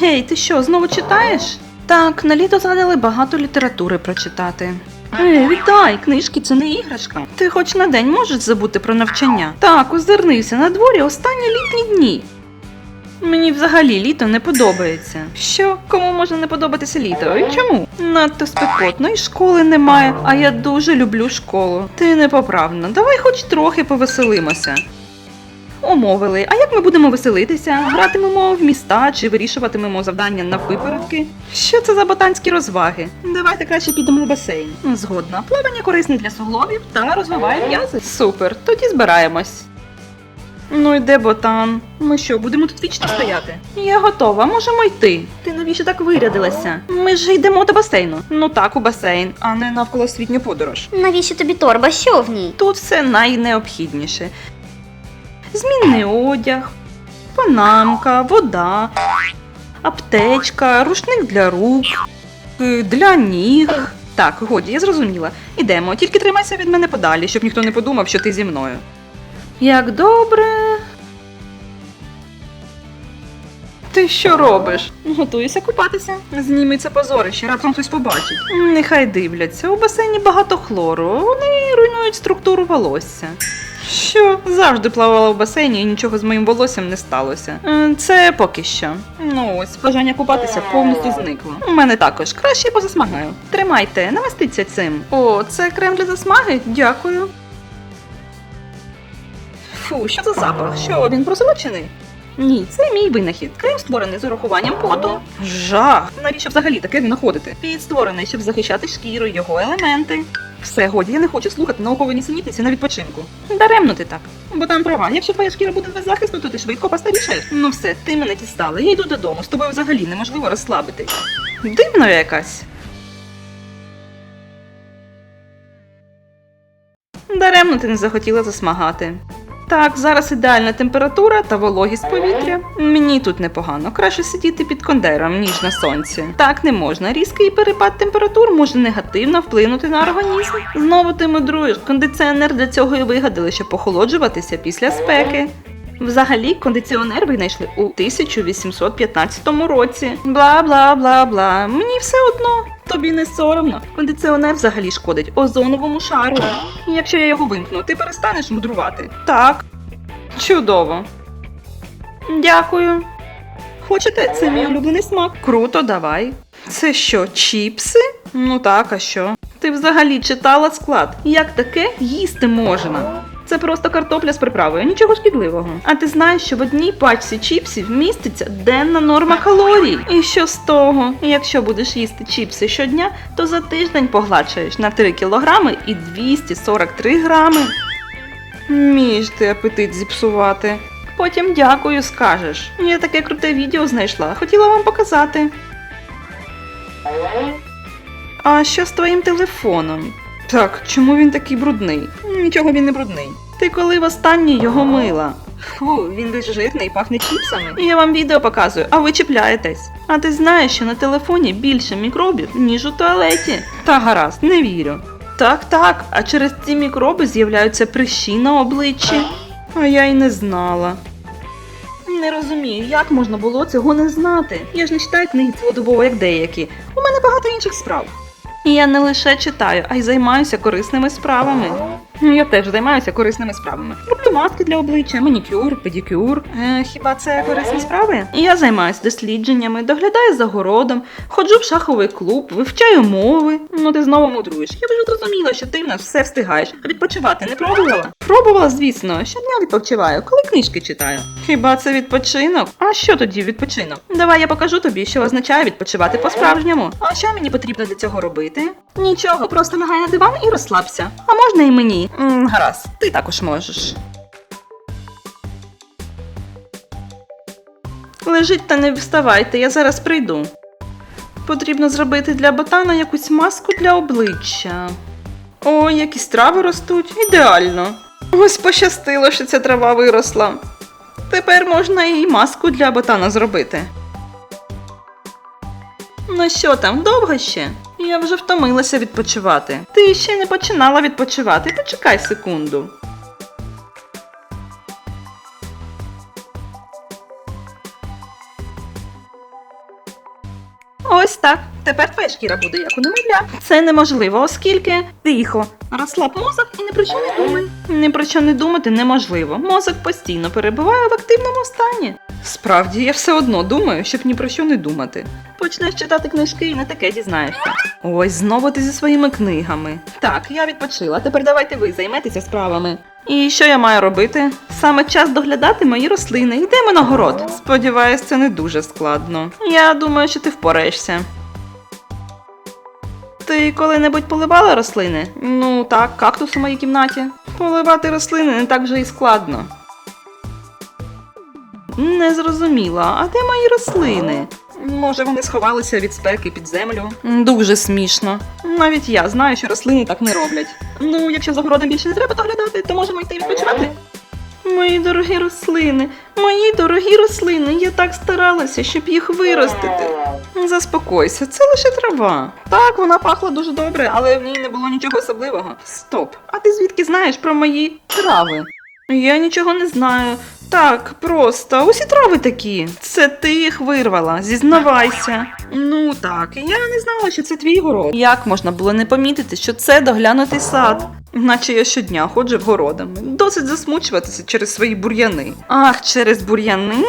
Гей, ти що, знову читаєш? Так, на літо згадали багато літератури прочитати. Ей, віддай, книжки це не іграшка. Ти хоч на день можеш забути про навчання. Так, озирнися, на дворі останні літні дні. Мені взагалі літо не подобається. Що? Кому може не подобатися літо? І чому? Надто спекотно, і школи немає, а я дуже люблю школу. Ти непоправна. Давай хоч трохи повеселимося. Умовили, а як ми будемо веселитися? Гратимемо в міста чи вирішуватимемо завдання на випередки? Що це за ботанські розваги? Давайте краще підемо в басейн. Згодна, плавання корисне для суглобів та розвиває м'язи. Супер, тоді збираємось. Ну йде ботан. Ми що, будемо тут вічно стояти? Я готова, можемо йти. Ти навіщо так вирядилася? Ми ж йдемо до басейну. Ну так, у басейн, а не навколосвітню подорож. Навіщо тобі торба? Що в ній? Тут все найнеобхідніше: змінний одяг, панамка, вода, аптечка, рушник для рук, е, для ніг. Так, годі, я зрозуміла. Ідемо, тільки тримайся від мене подалі, щоб ніхто не подумав, що ти зі мною. Як добре. Ти що робиш? Готуюся купатися. Зніми це позорище, раптом хтось побачить. Нехай дивляться, у басейні багато хлору, вони руйнують структуру волосся. Що завжди плавала в басейні і нічого з моїм волоссям не сталося. Е, Це поки що. Ну ось, бажання купатися повністю зникло. У мене також краще позасмагаю. Тримайте, намаститься цим. О, це крем для засмаги? Дякую. Фу, що за запах? Що він просолочений? Ні, це мій винахід. Крем створений з урахуванням поту. Жах! Навіщо взагалі таке винаходити? Він створений, щоб захищати шкіру, його елементи. Все, годі, я не хочу слухати наукові нісенітниці на відпочинку. Даремно ти так. Бо там права, якщо твоя шкіра буде беззахисна, то ти швидко постарішаєш. Ну все, ти мене дістала. Я йду додому. З тобою взагалі неможливо розслабити. Дивно якась. Даремно ти не захотіла засмагати. Так, зараз ідеальна температура та вологість повітря. Мені тут непогано. Краще сидіти під кондером, ніж на сонці. Так не можна. Різкий перепад температур може негативно вплинути на організм. Знову ти мудруєш. Кондиціонер для цього і вигадали, щоб охолоджуватися після спеки. Взагалі, кондиціонер винайшли у 1815 році. Бла бла бла бла. Мені все одно. Тобі не соромно. Кондиціонер взагалі шкодить озоновому шару. І Якщо я його вимкну, ти перестанеш мудрувати. Так. Чудово. Дякую. Хочете? Це мій улюблений смак. Круто, давай. Це що, чіпси? Ну так, а що? Ти взагалі читала склад. Як таке їсти можна? Це просто картопля з приправою, нічого шкідливого. А ти знаєш, що в одній пачці чіпсів міститься денна норма калорій. І що з того? Якщо будеш їсти чіпси щодня, то за тиждень погладшаєш на 3 кілограми і 243 грами. Між ти апетит зіпсувати. Потім дякую скажеш. Я таке круте відео знайшла. Хотіла вам показати. А що з твоїм телефоном? Так, чому він такий брудний? Нічого він не брудний. Ти коли востаннє його мила? Фу, він весь жирний і пахне чіпсами. Я вам відео показую, а ви чіпляєтесь. А ти знаєш, що на телефоні більше мікробів, ніж у туалеті. Та гаразд, не вірю. Так, так, а через ці мікроби з'являються прищі на обличчі. А я й не знала. Не розумію, як можна було цього не знати. Я ж не читаю книги цілодобово, як деякі. У мене багато інших справ. І я не лише читаю, а й займаюся корисними справами. Я теж займаюся корисними справами. Роблю маски для обличчя, манікюр, педикюр. Е, хіба це корисні справи? Я займаюся дослідженнями, доглядаю за городом, ходжу в шаховий клуб, вивчаю мови. Ну ти знову мудруєш. Я вже зрозуміла, що ти в нас все встигаєш. А відпочивати не пробувала? Пробувала, звісно. Щодня відпочиваю, коли книжки читаю. Хіба це відпочинок? А що тоді відпочинок? Давай я покажу тобі, що означає відпочивати по-справжньому. А що мені потрібно для цього робити? Нічого, просто лягай на диван і розслабся. А можна і мені? М гаразд, ти також можеш. Лежіть та не вставайте, я зараз прийду. Потрібно зробити для ботана якусь маску для обличчя. О, якісь трави ростуть. Ідеально. Ось пощастило, що ця трава виросла. Тепер можна і маску для ботана зробити. Ну що там, довго ще? Я вже втомилася відпочивати. Ти ще не починала відпочивати. Почекай секунду. Ось так. Тепер твоя шкіра буде як у немовля. Це неможливо, оскільки тихо. Розслаб мозок і не про що не думай. Ні про що не думати неможливо. Мозок постійно перебуває в активному стані. Справді, я все одно думаю, щоб ні про що не думати. Почнеш читати книжки і не таке дізнаєшся. Ось знову ти зі своїми книгами. Так, я відпочила. Тепер давайте ви займетеся справами. І що я маю робити? Саме час доглядати мої рослини. Йдемо на город. Сподіваюсь, це не дуже складно. Я думаю, що ти впораєшся. Ти коли-небудь поливала рослини? Ну так, кактус у моїй кімнаті. Поливати рослини не так вже і складно. Не зрозуміла, а де мої рослини? Може, вони сховалися від спеки під землю? Дуже смішно. Навіть я знаю, що рослини так не роблять. Ну, якщо за городом більше не треба доглядати, то можемо йти відпочивати. Мої дорогі рослини, мої дорогі рослини, я так старалася, щоб їх виростити. Заспокойся, це лише трава. Так, вона пахла дуже добре, але в ній не було нічого особливого. Стоп, а ти звідки знаєш про мої трави? Я нічого не знаю. Так, просто усі трави такі. Це ти їх вирвала, зізнавайся. Ну так, я не знала, що це твій город. Як можна було не помітити, що це доглянутий сад? Наче я щодня ходжу городами. Досить засмучуватися через свої бур'яни. Ах, через бур'яни?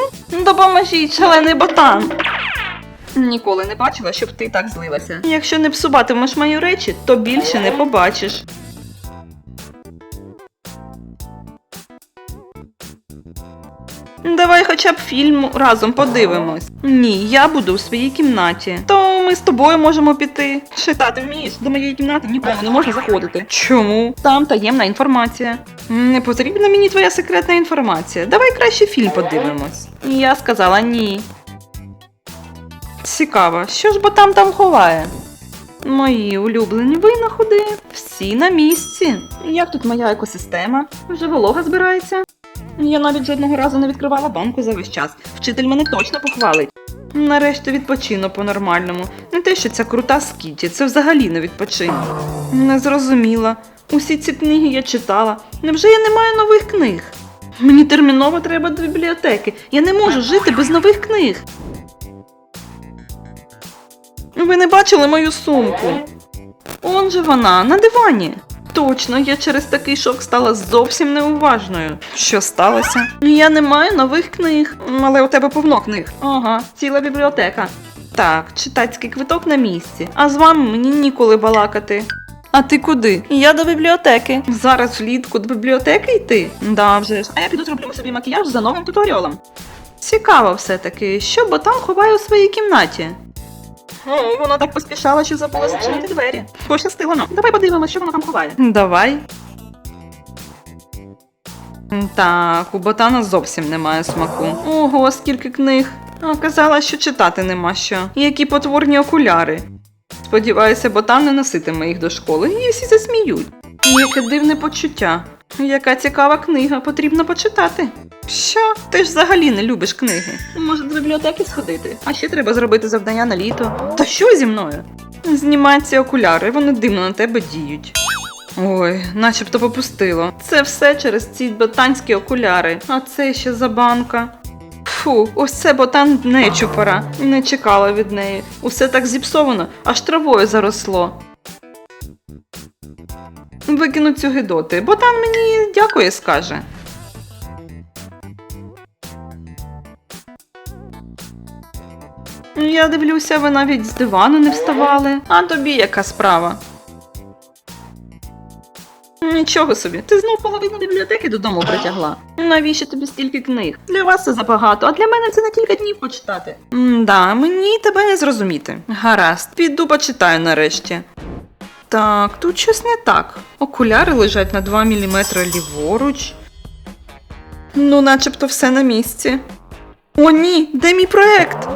Допоможіть, шалений ботан. Ніколи не бачила, щоб ти так злилася. Якщо не псуватимеш мої речі, то більше не побачиш. Давай хоча б фільм разом подивимось. Ні, я буду у своїй кімнаті. То ми з тобою можемо піти. Читати вмієш? До моєї кімнати нікому не можна заходити. Чому? Там таємна інформація. Не потрібна мені твоя секретна інформація. Давай краще фільм подивимось. Я сказала ні. Цікаво, що ж бо там там ховає? Мої улюблені винаходи всі на місці. Як тут моя екосистема? Вже волога збирається. Я навіть жодного разу не відкривала банку за весь час. Вчитель мене точно похвалить. Нарешті відпочину по-нормальному. Не те, що ця крута скіті, це взагалі не відпочинок. Не зрозуміла. Усі ці книги я читала. Невже я не маю нових книг? Мені терміново треба до бібліотеки. Я не можу жити без нових книг. Ви не бачили мою сумку? Он же вона, на дивані. Точно, я через такий шок стала зовсім неуважною. Що сталося? Я не маю нових книг. Але у тебе повно книг. Ага, ціла бібліотека. Так, читацький квиток на місці, а з вами мені ніколи балакати. А ти куди? Я до бібліотеки. Зараз влітку до бібліотеки йти? Да, вже ж. А я піду зроблю собі макіяж за новим туторіалом. Цікаво все-таки, що ботан ховає у своїй кімнаті. О, вона так поспішала, що забула зачинити двері. Пощастило нам. Давай подивимося, що вона там ховає. Давай. Так, у ботана зовсім немає смаку. Ого, скільки книг. А казала, що читати нема що. Які потворні окуляри. Сподіваюся, ботан не носитиме їх до школи, і всі засміють. Яке дивне почуття. Яка цікава книга, потрібно почитати. Що? Ти ж взагалі не любиш книги. Може, до бібліотеки сходити? А ще треба зробити завдання на літо. Та що зі мною? Знімай ці окуляри, вони дивно на тебе діють. Ой, начебто попустило. Це все через ці ботанські окуляри. А це ще за банка. Фу, ось це ботан нечупора. Не чекала від неї. Усе так зіпсовано, аж травою заросло. Викину цю гидоти. Ботан мені дякує, скаже. Я дивлюся, ви навіть з дивану не вставали. А тобі яка справа? Нічого собі, ти знов половину бібліотеки додому притягла. Навіщо тобі стільки книг? Для вас це забагато, а для мене це на кілька днів почитати. Да, мені тебе не зрозуміти. Гаразд, піду почитаю нарешті. Так, тут щось не так. Окуляри лежать на 2 мм ліворуч. Ну, начебто все на місці. О, ні, де мій проект?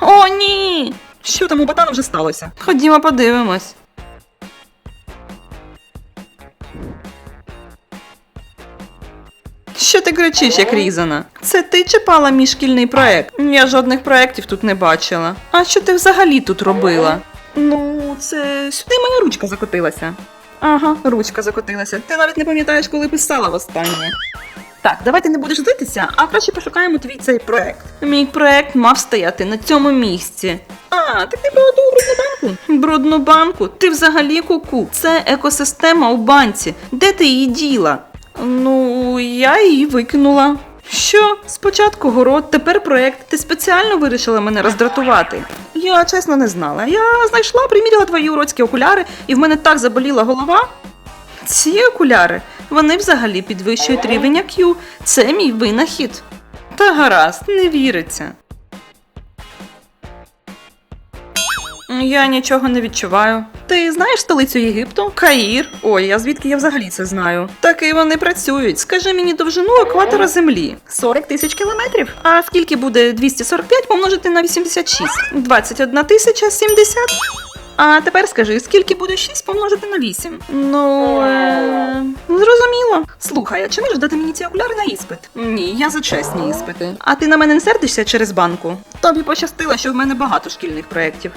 О, ні! Що там у ботана вже сталося? Ходімо подивимось. Що ти кричиш, як різана? Це ти чіпала мій шкільний проект? Я жодних проєктів тут не бачила. А що ти взагалі тут робила? Ну, це сюди моя ручка закотилася. Ага, ручка закотилася. Ти навіть не пам'ятаєш, коли писала востаннє. Так, давай ти не будеш злитися, а краще пошукаємо твій цей проект. Мій проект мав стояти на цьому місці. А, так ти про ту брудну банку? Брудну банку? Ти взагалі куку. Це екосистема у банці. Де ти її діла? Ну, я її викинула. Що? Спочатку город, тепер проект. Ти спеціально вирішила мене роздратувати. Я чесно не знала. Я знайшла, приміряла твої уродські окуляри, і в мене так заболіла голова. Ці окуляри, вони взагалі підвищують рівень IQ. Це мій винахід. Та гаразд, не віриться. Я нічого не відчуваю. Ти знаєш столицю Єгипту? Каїр. Ой, а звідки я взагалі це знаю? Таки вони працюють. Скажи мені довжину екватора Землі. 40 тисяч кілометрів. А скільки буде 245 помножити на 86? 21 тисяча 70? А тепер скажи, скільки буде 6 помножити на 8? Ну, е... зрозуміло. Слухай, а чи можеш дати мені ці окуляри на іспит? Ні, я за чесні іспити. А ти на мене не сердишся через банку? Тобі пощастило, що в мене багато шкільних проєктів.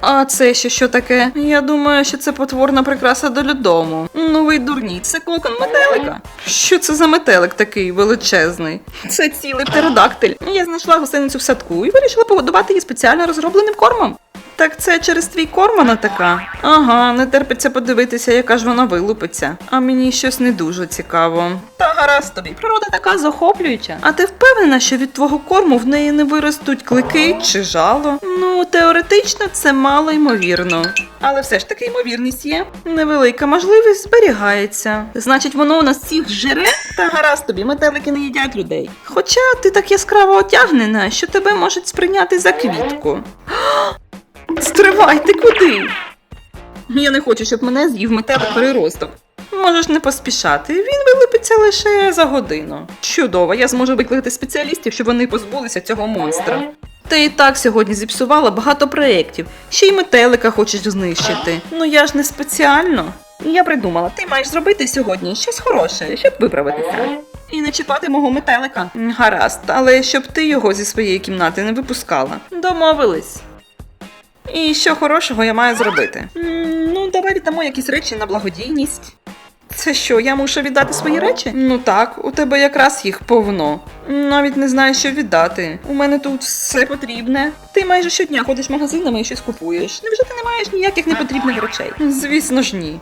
А це ще що таке? Я думаю, що це потворна прикраса до людому. Ну ви це кокон метелика. Що це за метелик такий величезний? Це цілий птеродактиль. Я знайшла гусеницю в садку і вирішила погодувати її спеціально розробленим кормом. Так це через твій корм вона така. Ага, не терпиться подивитися, яка ж вона вилупиться. А мені щось не дуже цікаво. Та гаразд тобі, природа така захоплююча. А ти впевнена, що від твого корму в неї не виростуть клики чи жало? Ну, теоретично це мало ймовірно. Але все ж таки ймовірність є. Невелика можливість зберігається. Значить, воно у нас всіх жере? Та гаразд тобі, метелики не їдять людей. Хоча ти так яскраво одягнена, що тебе можуть сприйняти за квітку. Стривай, ти куди? Я не хочу, щоб мене з'їв метелик переросток. Можеш не поспішати, він вилипиться лише за годину. Чудово, я зможу викликати спеціалістів, щоб вони позбулися цього монстра. Ти і так сьогодні зіпсувала багато проєктів, ще й метелика хочеш знищити. Ну я ж не спеціально. Я придумала, ти маєш зробити сьогодні щось хороше, щоб виправитися. І не чіпати мого метелика. Гаразд, але щоб ти його зі своєї кімнати не випускала. Домовились. І що хорошого я маю зробити? М, Ну, давай віддамо якісь речі на благодійність. Це що, я мушу віддати свої речі? Ну так, у тебе якраз їх повно. Навіть не знаю, що віддати. У мене тут все потрібне. Ти майже щодня ходиш магазинами і щось купуєш. Невже ти не маєш ніяких непотрібних речей? Звісно ж ні.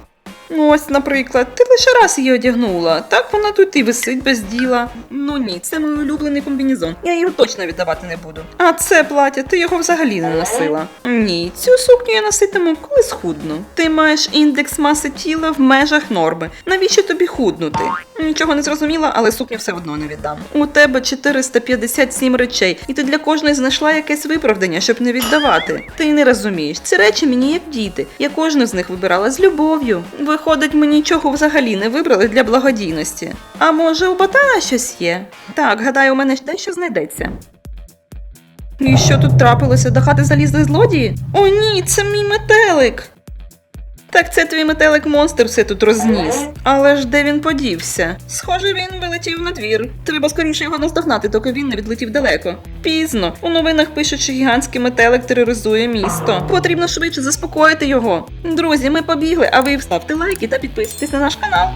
Ну, ось, наприклад, ти лише раз її одягнула. Так вона тут і висить без діла. Ну ні, це мій улюблений комбінезон. Я його точно віддавати не буду. А це плаття, ти його взагалі не носила. Ні, цю сукню я носитиму, коли схудну. Ти маєш індекс маси тіла в межах норми. Навіщо тобі худнути? Нічого не зрозуміла, але сукню все одно не віддам. У тебе 457 речей, і ти для кожної знайшла якесь виправдання, щоб не віддавати. Ти не розумієш, ці речі мені як діти. Я кожну з них вибирала з любов'ю. Виходить, ми нічого взагалі не вибрали для благодійності. А може, у ботана щось є? Так, гадаю, у мене дещо знайдеться. І що тут трапилося? До хати залізли злодії? О, ні, це мій метелик. Так це твій метелик монстр все тут розніс. Але ж де він подівся? Схоже, він вилетів на двір. Треба скоріше його наздогнати, доки він не відлетів далеко. Пізно. У новинах пишуть, що гігантський метелик тероризує місто. Потрібно швидше заспокоїти його. Друзі, ми побігли, а ви вставте лайки та підписуйтесь на наш канал.